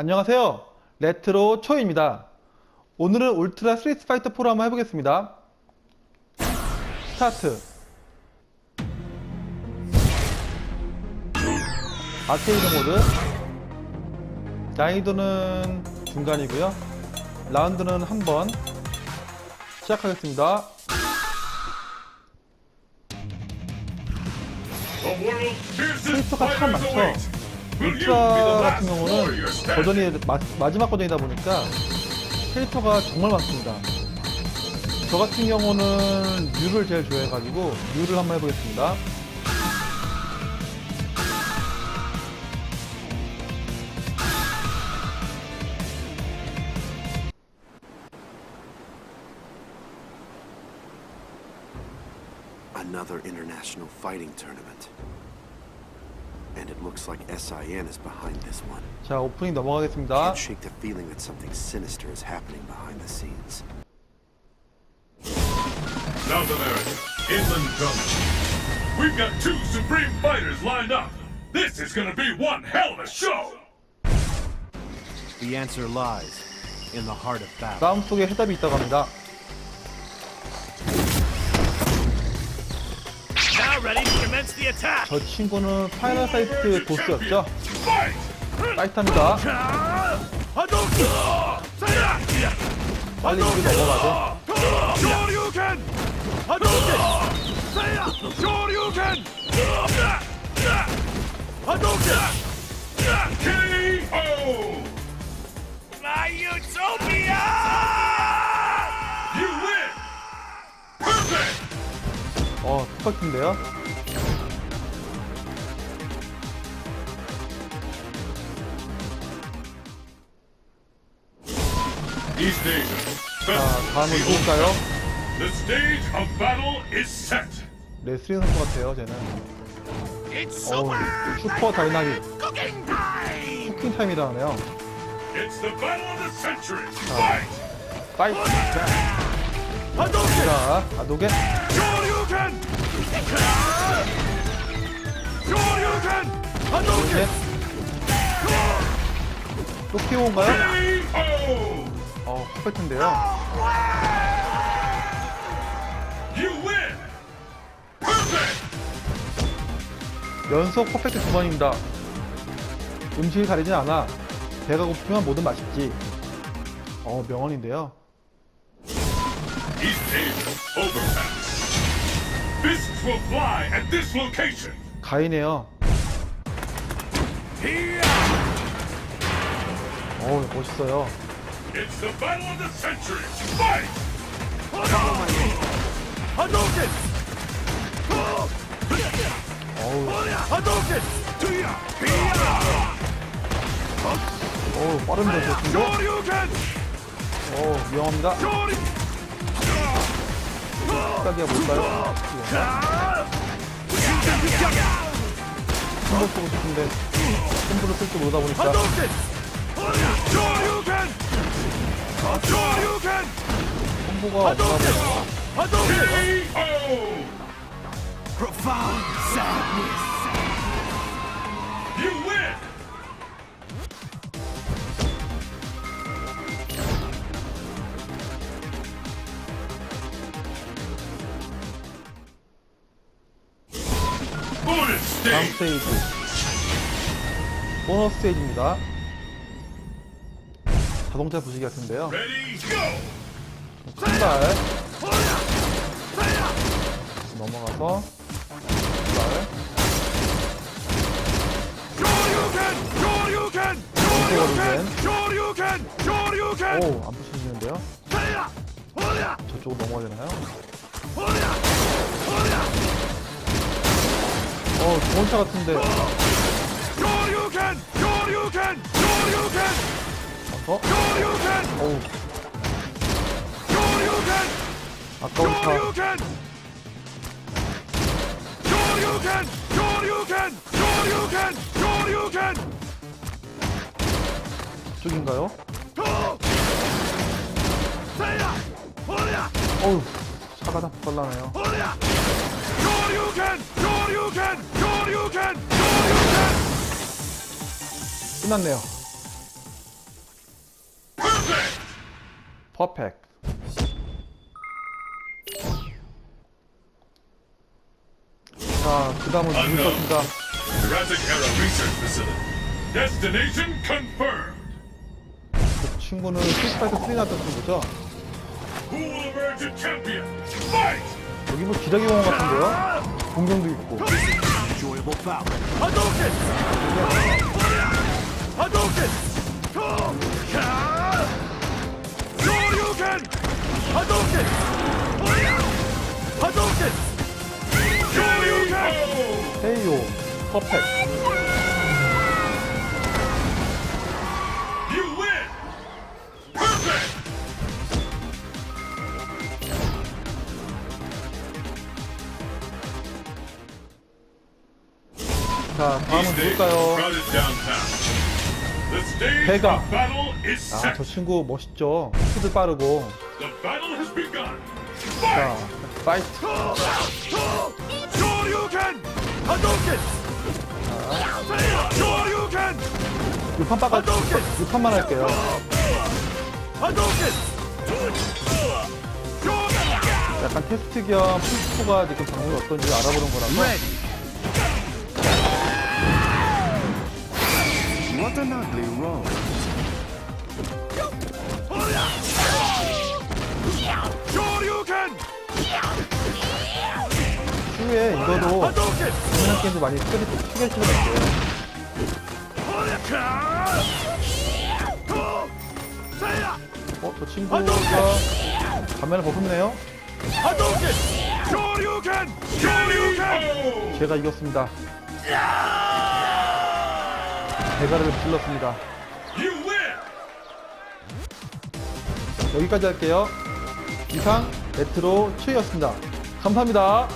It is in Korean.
안녕하세요. 레트로 초입니다. 오늘은 울트라 스트리트 파이터 4로 한번 해보겠습니다. 스타트. 아케이드 모드. 난이도는 중간이고요. 라운드는 한 번. 시작하겠습니다. 캐릭터가 참 많죠. 울트라 같은 경우는? 버전이 마, 마지막 버전이다 보니까 캐릭터가 정말 많습니다. 저 같은 경우는 뮤를 제일 좋아해가지고 뮤를 한번 해보겠습니다. Another international fighting tournament. And it looks like SIN is behind this one. 자 오프닝 넘어가겠습니다. Can't shake the feeling that something sinister is happening behind the scenes. South America, Inland Gulch. We've got two supreme fighters lined up. This is gonna be one hell of a show! The answer lies in the heart of battle. 싸움 속에 해답이 있다고 합니다. 저 친구는 파이널 사이트 보스였죠. Hadouken! 빨리 여기 넘어가죠. 같은데요. 자 다음은 누굴까요? The stage of battle is set. 레슬링 선수 같아요. 쟤는. 어우 super 슈퍼 다이나믹! 쿠킹 타임이라 하네요. It's the battle of the century. Fight! 파이트. 자 아도겐. 또? KO! 어! Perfect! 연속 퍼펙트 두 번입니다. 음식이 가리진 않아. 배가 고프면 뭐든 맛있지. 어 명언인데요. East Asia overpass. Fists will fly at this location. 가이네요. 어우 멋있어요. It's the battle of the century. Fight! Hadouken! 어우 Hadouken! 어우 빠른 변수인데. Shoryuken! 어우 위험합니다. Shoryuken! 시각이야 뭘까요? 콤보 쓰고 싶은데 콤보를 쓸줄 모르다 보니까! 콤보가 없나 보다. 다음! 스테이지. 보너스 스테이지입니다. 자동차 부시기 같은데요. 신발. 넘어가서 신발. Shoryuken! Shoryuken! Shoryuken. Shoryuken! Shoryuken! 오, 안 부시지는데요? Saya! Hoya! 저쪽으로 넘어가야 되나요? 어, 좋은 차 같은데. 어? 어우! 아까운 차. 쪽인가요? 어우, Shoryuken! Shoryuken! 끝났네요. 퍼펙트. 자, 그 다음은 누굴 것 같습니다. Jurassic Era Research Facility. Destination confirmed! 그 친구는 스파이트 3 나왔던 친구죠? 여기 뭐 기러기 공원 같은데요? 공룡도 있고. Oh! 헤이요, 퍼펙트. 자, 다음은 누굴까요? is 아. 저 친구 멋있죠? 스피드 빠르고. 자! 파이트. 6판 빠가, 6판만 할게요. 약간 테스트 겸 풀스코가 지금 방법이 어떤지 알아보는 거라서. What an ugly. Shoryuken! 추후에 이거도! 재미난 게임도 많이 크게 크게! Go! Saya! 어, 저 친구가 가면을 벗었네요. Oh! 제가 이겼습니다. 대가를 불렀습니다. 여기까지 할게요. 이상 레트로 최였습니다. 감사합니다.